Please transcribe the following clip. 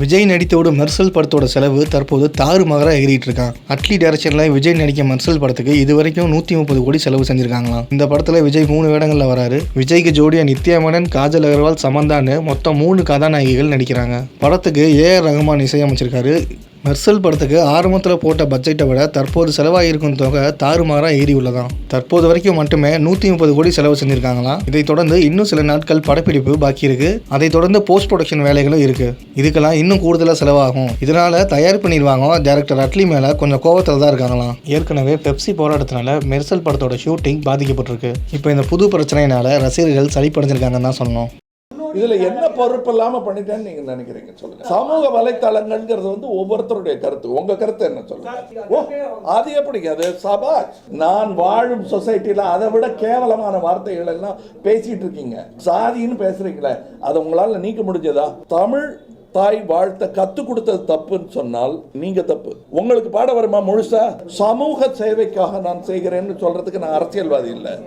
விஜய் நடித்தோட மெர்சல் படத்தோட செலவு தற்போது தாறுமாறாக எகிரிட்டு இருக்கான் அட்லி டைரக்ஷனில் விஜய் நடிக்க மெர்சல் படத்துக்கு இது வரைக்கும் நூற்றி முப்பது கோடி செலவு செஞ்சிருக்காங்களாம். இந்த படத்தில் விஜய் மூணு வேடங்களில் வராரு. விஜய்க்கு ஜோடியா நித்யா மேனன் காஜல் அகர்வால் சமந்தான்னு மொத்தம் மூணு கதாநாயகிகள் நடிக்கிறாங்க. படத்துக்கு ஏஆர் ரஹ்மான் இசையமைச்சிருக்காரு. மெர்சல் படத்துக்கு ஆரம்பத்தில் போட்ட பட்ஜெட்டை விட தற்போது செலவாகியிருக்கும் தொகை தாறுமாறாக ஏறி உள்ளதாம் தற்போது வரைக்கும் மட்டுமே நூற்றி முப்பது கோடி செலவு செஞ்சிருக்காங்களாம் இதைத் தொடர்ந்து இன்னும் சில நாட்கள் படப்பிடிப்பு பாக்கி இருக்கு. அதைத் தொடர்ந்து போஸ்ட் ப்ரொடக்ஷன் வேலைகளும் இருக்கு. இதுக்கெல்லாம் இன்னும் கூடுதலாக செலவாகும். இதனால தயாரிப்பு நிர்வாகம் டேரக்டர் அட்லி மேலே கொஞ்சம் கோவத்தில் தான் இருக்காங்களாம் ஏற்கனவே பெப்சி போராட்டத்தினால மெர்சல் படத்தோட ஷூட்டிங் பாதிக்கப்பட்டிருக்கு. இப்போ இந்த புது பிரச்சனையினால ரசிகர்கள் சளிப்படைஞ்சிருக்காங்கன்னு தான் சொன்னோம் இதுல என்ன பொறுப்பு இல்லாம பண்ணிட்டேன்னு நீங்க நினைக்கிறீங்க? சொல்லுங்க. சமூக வலைத்தளங்கள்ங்கிறது வந்து ஒவ்வொருத்தருடைய கருத்து. உங்க கருத்து என்ன சொல்லுங்க? ஓ அது எப்படிங்க அது சபாஷ் நான் வாழும் சொசைட்டில அதை விட கேவலமான வார்த்தைகள் எல்லாம் பேசிட்டு இருக்கீங்க. சாதின்னு பேசுறீங்களே அதை உங்களால நீக்க முடிஞ்சதா? தமிழ் தாய் வாழ்த்த கத்து கொடுத்தது தப்புன்னு சொன்னால் நீங்க தப்பு. உங்களுக்கு பாட வருமா முழுசா? சமூக சேவைக்காக நான் செய்கிறேன்னு சொல்றதுக்கு நான் அரசியல்வாதி இல்லை.